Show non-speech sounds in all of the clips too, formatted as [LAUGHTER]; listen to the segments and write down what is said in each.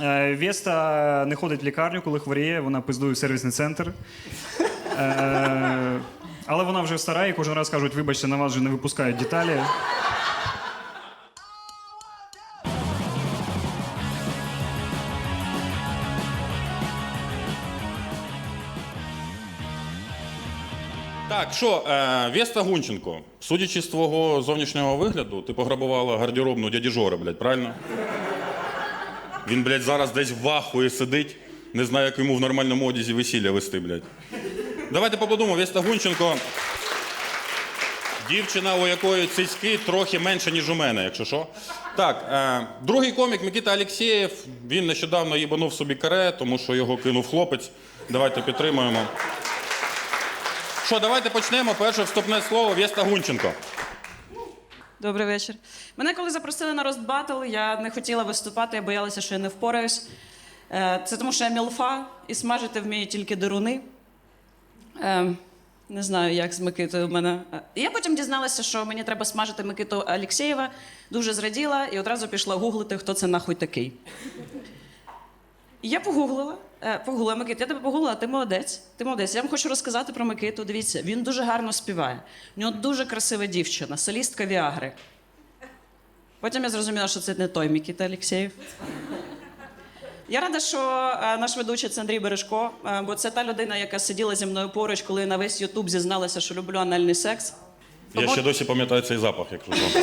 Е, Веста не ходить в лікарню, коли хворіє, вона пиздує в сервісний центр. Е, Але вона вже стара і кожен раз кажуть, вибачте, на вас вже не випускають деталі. Так, що, е, Веста Гунченко, судячи з твого зовнішнього вигляду, ти пограбувала гардеробну дяді Жори, блядь, правильно? Він, блядь, зараз десь в ахуї сидить, не знає, як йому в нормальному одязі весілля вести, блядь. Давайте поплодуємо, Веста Гунченко. Дівчина, у якої цицьки трохи менше, ніж у мене, якщо що. Так, е, другий комік Микита Алєксєєв. Він нещодавно їбанув собі каре, тому що його кинув хлопець. Давайте підтримуємо. Що, давайте почнемо. Перше вступне слово Веста Гунченко. Добрий вечір. Мене коли запросили на Рост Батл, я не хотіла виступати, я боялася, що я не впораюсь. Е, Це тому, що я мілфа і смажити вмію тільки деруни. Е, Не знаю, як з Микитою в мене. Е, Я потім дізналася, що мені треба смажити Микиту Алєксєєва. Дуже зраділа і одразу пішла гуглити, хто це нахуй такий. Я погуглила. Е, Погуглила Микит, я тебе погуглила, ти молодець. Ти молодець. Я вам хочу розказати про Микиту. Дивіться, він дуже гарно співає. У нього дуже красива дівчина, солістка Віагри. Потім я зрозуміла, що це не той Микита Алєксєєв. Я рада, що е, наш ведучий це Андрій Бережко, е, бо це та людина, яка сиділа зі мною поруч, коли на весь Ютуб зізналася, що люблю анальний секс. Я ще досі пам'ятаю цей запах, якщо що.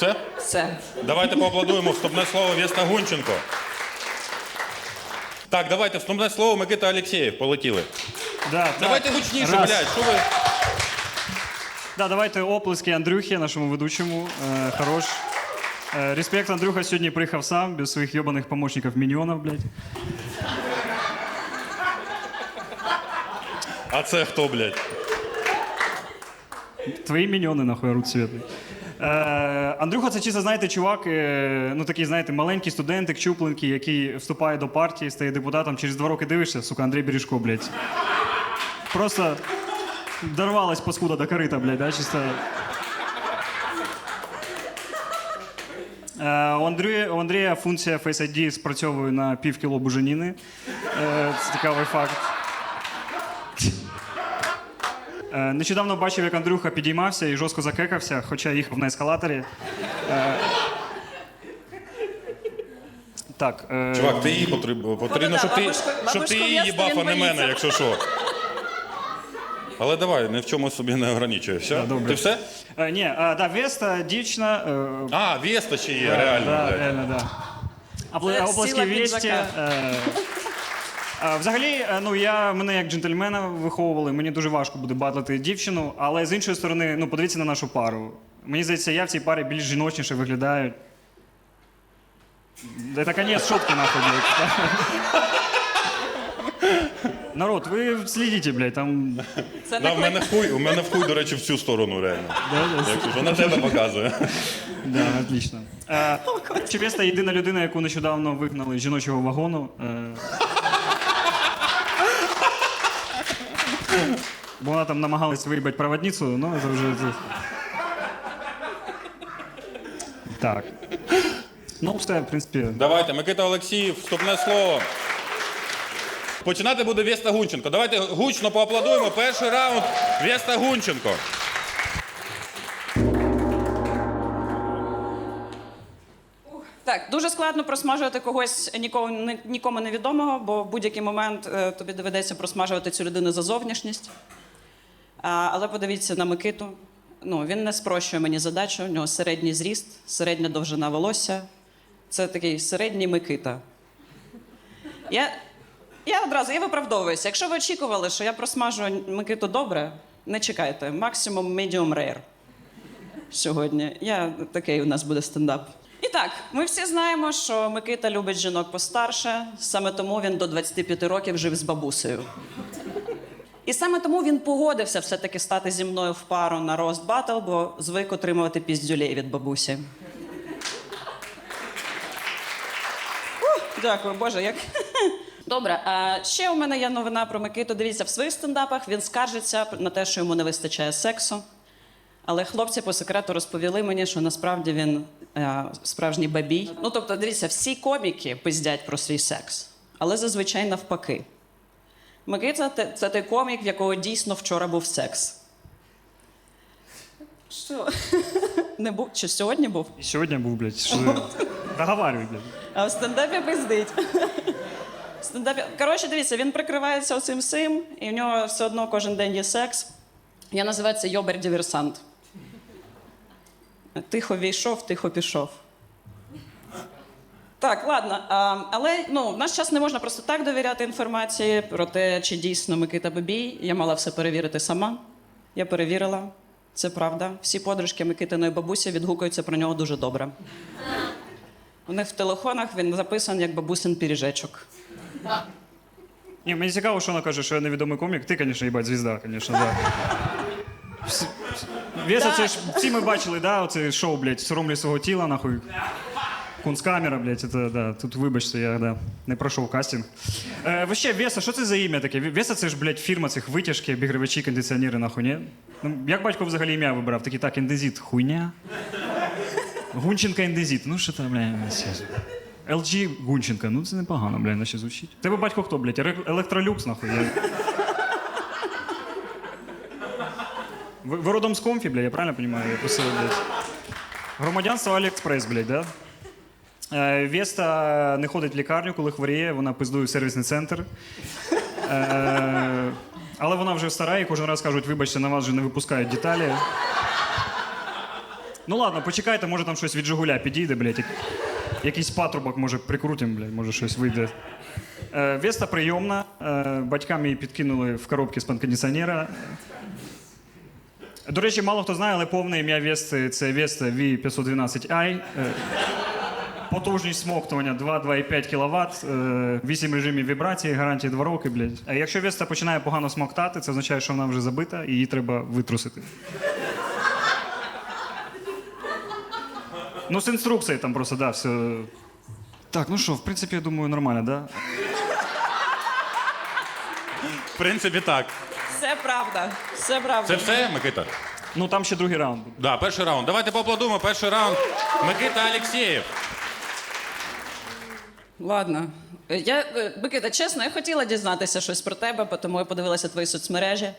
Все? Все. Давайте поаплодуємо вступне слово Веста Гунченко. Так, давайте вступне слово Микита Алєксєєв. Полетіли. Да, так. Давайте гучніше, Раз. блядь. Що ви? Да, давайте оплески Андрюхі, нашому ведучому. Е, хорош. Е, респект, Андрюха сьогодні приїхав сам, без своїх йобаних помощників міньйонів, блядь. А це хто, блядь? Твої міньйони, нахуй, оруть світлий. Е, Андрюха, це чисто, знаєте, чувак, е, ну такий, знаєте, маленький студентик, чупленький, який вступає до партії, стає депутатом. Через два роки дивишся, сука, Андрій Бережко, блядь. Просто дорвалась паскуда до корита, блядь, да, чисто. Е, У Андрія, у Андрія функція Face ID спрацьовує на пів кіло буженіни. Це цікавий факт. Е, Нещодавно бачив, як Андрюха підіймався і жорстко закекався, хоча їхав на ескалаторі. Е, Так. е, Чувак, ти її потрібно, потрібно щоб ти, Бабушка- щоб ти її Веста, їбав, а він не мене, боїться. якщо що. Але давай, ні в чому собі не ограничуй. Все? добре. Ти все? е, Ні, а, да, Веста, дівчина. е, А, Веста ще є, реально, да, блядь. реально, да. Апл- Це Оплески сила Весті. піджака. е, а, Взагалі, е, ну я мене як джентльмена виховували, мені дуже важко буде батлити дівчину, але з іншої сторони, ну подивіться на нашу пару. Мені здається, я в цій парі більш жіночніше виглядаю. Да это конец шутки, нахуй, блядь. [LAUGHS] Народ, ви слідіть, блядь, там. Це Да, не в мене хуй, у мене в хуй, до речі, в цю сторону реально. Якщо що, на тебе показує. [LAUGHS] Да, отлично. Е, Чевеста єдина людина, яку нещодавно вигнали з жіночого вагону. Е, Бо вона там намагалась виїбати проводницю, ну це вже. Так. Ну, все, в принципі. Давайте, Микита Олексіїв, вступне слово. Починати буде Веста Гунченко. Давайте гучно поаплодуємо. Перший раунд Веста Гунченко. Так, дуже складно просмажувати когось нікому, ні- нікому невідомого, бо в будь-який момент е, тобі доведеться просмажувати цю людину за зовнішність. А, але подивіться на Микиту. Ну, він не спрощує мені задачу. У нього середній зріст, середня довжина волосся. Це такий середній Микита. Я, я одразу я виправдовуюся. Якщо ви очікували, що я просмажу Микиту добре, не чекайте. Максимум medium rare сьогодні. Я такий у нас буде стендап. Так, ми всі знаємо, що Микита любить жінок постарше, саме тому він до 25 років жив з бабусею. І саме тому він погодився все-таки стати зі мною в пару на рост батл, бо звик отримувати піздюлей від бабусі. Ух, Дякую, Боже, як. Добре, а ще у мене є новина про Микиту. Дивіться, в своїх стендапах він скаржиться на те, що йому не вистачає сексу. Але хлопці по секрету розповіли мені, що насправді він е, справжній бабій. Ну тобто, дивіться, всі коміки пиздять про свій секс, але зазвичай навпаки. Микита те- це той комік, в якого дійсно вчора був секс. Що? Не був? Чи сьогодні був? І сьогодні був, блядь, що? Договарюй, блядь. А в стендапі пиздить. В стендапі... Коротше, дивіться, він прикривається оцим всім, і в нього все одно кожен день є секс. Я називаю це йобер-діверсант. Тихо війшов, тихо пішов. Так, ладно. А, але ну, в наш час не можна просто так довіряти інформації про те, чи дійсно Микита Бабій. Я мала все перевірити сама. Я перевірила. Це правда. Всі подружки Микитиної бабусі відгукуються про нього дуже добре. У них в телефонах він записаний як бабусин піріжечок. Ні, мені цікаво, що вона каже, що я невідомий комік. Ти, звісно, їбать, звізда, звісно, да. [LAUGHS] Веса, це ж всі ми бачили, да, оце шоу, блядь, соромлі свого тіла, нахуй. Кунсткамера, блядь, це, да, тут вибачте, я да, не пройшов кастинг. Е, вообще, Веса, що це за ім'я таке? Веса це ж, блядь, фірма цих витяжки, обігрівачі, кондиціонери, нахуй, ні? Ну, як батько взагалі ім'я вибрав? Такий, так, індезіт, хуйня. Гунченка індезіт, ну що там, блядь, все. LG Гунченка, ну це непогано, блядь, наче звучить. Тебе батько хто, блядь? Ре- Електролюкс, нахуй. Я... Ви, ви родом з комфі, блядь, я правильно розумію? Я просив, блядь. Громадянство Аліекспрес, блядь, да? Е, Веста не ходить в лікарню, коли хворіє, вона пиздує в сервісний центр. Е, але вона вже стара і кожен раз кажуть, вибачте, на вас вже не випускають деталі. Ну ладно, почекайте, може там щось від Жигуля підійде, блядь. як- Якийсь патрубок, може, прикрутимо, блядь, може щось вийде. Е, Веста прийомна. Е, батькам її підкинули в коробки з-під кондиціонера. До речі, мало хто знає, але повне ім'я Вести це Веста V512i. Е, Потужність смоктування 2-2,5 кВт, 8 режимів вібрації, гарантії 2 роки, блядь. А якщо Веста починає погано смоктати, це означає, що вона вже забита і її треба витрусити. Ну, з інструкцією там просто, да, все. Так, ну що, в принципі, я думаю, нормально, да? В принципі, так. Все правда. Все правда. Це все, Микита? Ну там ще другий раунд буде. Да, перший раунд. Давайте поаплодуємо. Перший раунд. Микита Алєксєєв. Ладно. Е, Я, е, Микита, чесно, я хотіла дізнатися щось про тебе, бо тому я подивилася твої соцмережі. Е,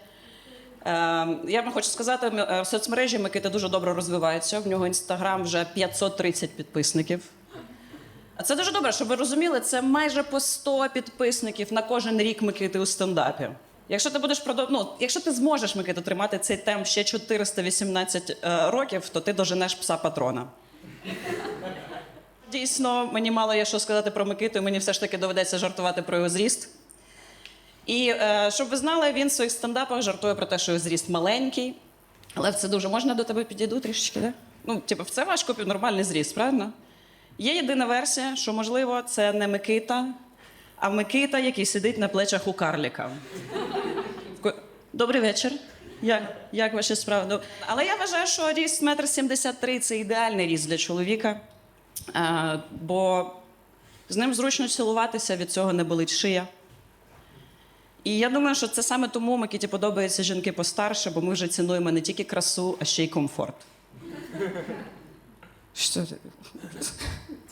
я вам хочу сказати, м- е, соцмережі Микита дуже добре розвиваються. В нього інстаграм вже 530 підписників. А це дуже добре, щоб ви розуміли, це майже по 100 підписників на кожен рік Микити у стендапі. Якщо ти будеш продов... ну, якщо ти зможеш Микита тримати цей темп ще 418 е, років, то ти доженеш пса патрона. Дійсно, мені мало є що сказати про Микиту, і мені все ж таки доведеться жартувати про його зріст. І е, щоб ви знали, він в своїх стендапах жартує про те, що його зріст маленький. Але це дуже можна до тебе підійду трішечки, да? Ну, типу, це важко нормальний зріст, правильно? Є єдина версія, що, можливо, це не Микита, а Микита, який сидить на плечах у карліка. Добрий вечір. Як, як ваші справи? Але я вважаю, що ріст 1,73 м це ідеальний ріст для чоловіка. Е, бо з ним зручно цілуватися, від цього не болить шия. І я думаю, що це саме тому Микиті подобаються жінки постарше, бо ми вже цінуємо не тільки красу, а ще й комфорт. Що?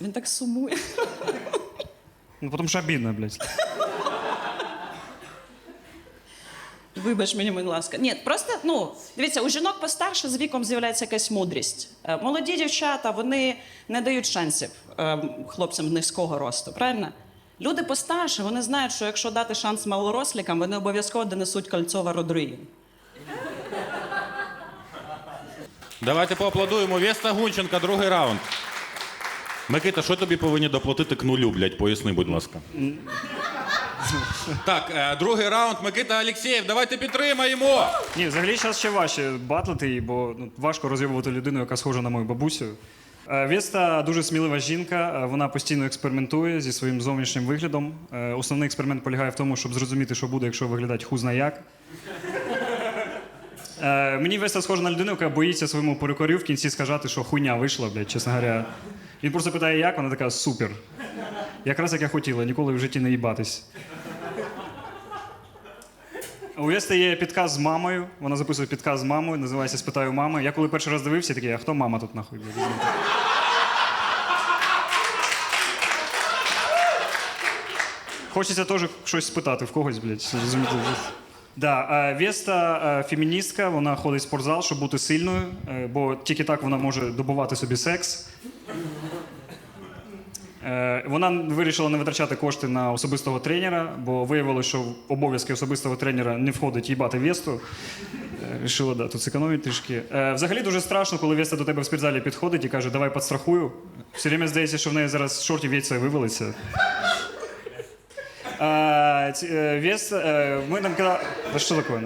Він так сумує. Ну, тому що обідно, блядь. Вибач мені, будь ласка. Ні, просто ну дивіться, у жінок постарше з віком з'являється якась мудрість. Е, Молоді дівчата вони не дають шансів е, хлопцям низького росту, правильно? Люди постарше, вони знають, що якщо дати шанс малорослікам, вони обов'язково донесуть кольцова родруїн. Давайте поаплодуємо. Веста Гунченка, другий раунд. Микита, що тобі повинні доплатити к нулю, блядь? Поясни, будь ласка. Так, е, другий раунд. Микита Алєксєєв, давайте підтримаємо. Ні, взагалі зараз ще важче батлити її, бо ну, важко роз'єбувати людину, яка схожа на мою бабусю. Е, Веста дуже смілива жінка, е, вона постійно експериментує зі своїм зовнішнім виглядом. Е, Основний експеримент полягає в тому, щоб зрозуміти, що буде, якщо виглядати хузна як. Е, Мені Веста схожа на людину, яка боїться своєму перукарю в кінці сказати, що хуйня вийшла, блядь, чесно говоря. Він просто питає, як, вона така супер. Якраз як я хотіла, ніколи в житті не їбатись. У Вести є підказ з мамою. Вона записує підказ з мамою, називається Спитаю мами. Я коли перший раз дивився, такий, а хто мама тут нахуй? Хочеться теж щось спитати в когось, блядь. Розумієте? Да, Веста е, феміністка, вона ходить в спортзал, щоб бути сильною, е, бо тільки так вона може добувати собі секс. Е, Вона вирішила не витрачати кошти на особистого тренера, бо виявилося, що обов'язки особистого тренера не входить їбати Весту. Е, Рішила да, тут зекономити трішки. Е, Взагалі дуже страшно, коли Веста до тебе в спортзалі підходить і каже, давай підстрахую. Все время здається, що в неї зараз шортів яйця вивелиться. Веста, ми нам кидали... Що таке?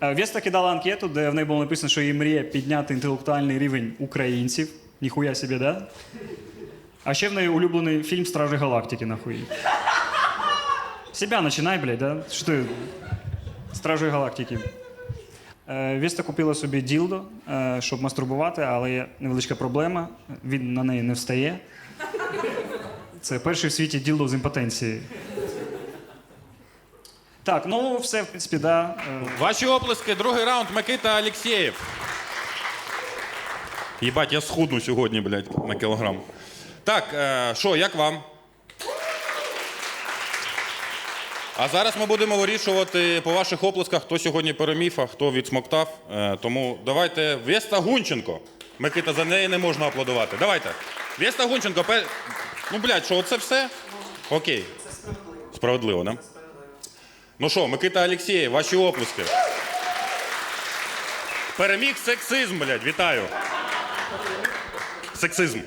Веста кидала анкету, де в неї було написано, що її мріє підняти інтелектуальний рівень українців. Ніхуя собі, да? А ще в неї улюблений фільм Стражі Галактики, нахуй. Себя починай, блядь, да? Що ти? Стражі Галактики. Е, Веста купила собі ділдо, е, щоб мастурбувати, але є невеличка проблема. Він на неї не встає. Це перший в світі ділдо з імпотенції. Так, ну все, в принципі, да. Е, Ваші оплески, другий раунд Микита Алєксєєв. Єбать, я схудну сьогодні, блядь, на кілограм. Так, е, що, як вам? А зараз ми будемо вирішувати по ваших оплесках, хто сьогодні переміг, а хто відсмоктав. Е, тому давайте Веста Гунченко. Микита, за неї не можна аплодувати. Давайте. Веста Гунченко, пер... ну, блядь, що, оце все? Окей. Справедливо, да? Ну що, Микита Алєксєєв, ваші оплески. Переміг сексизм, блядь, вітаю. Сексизм.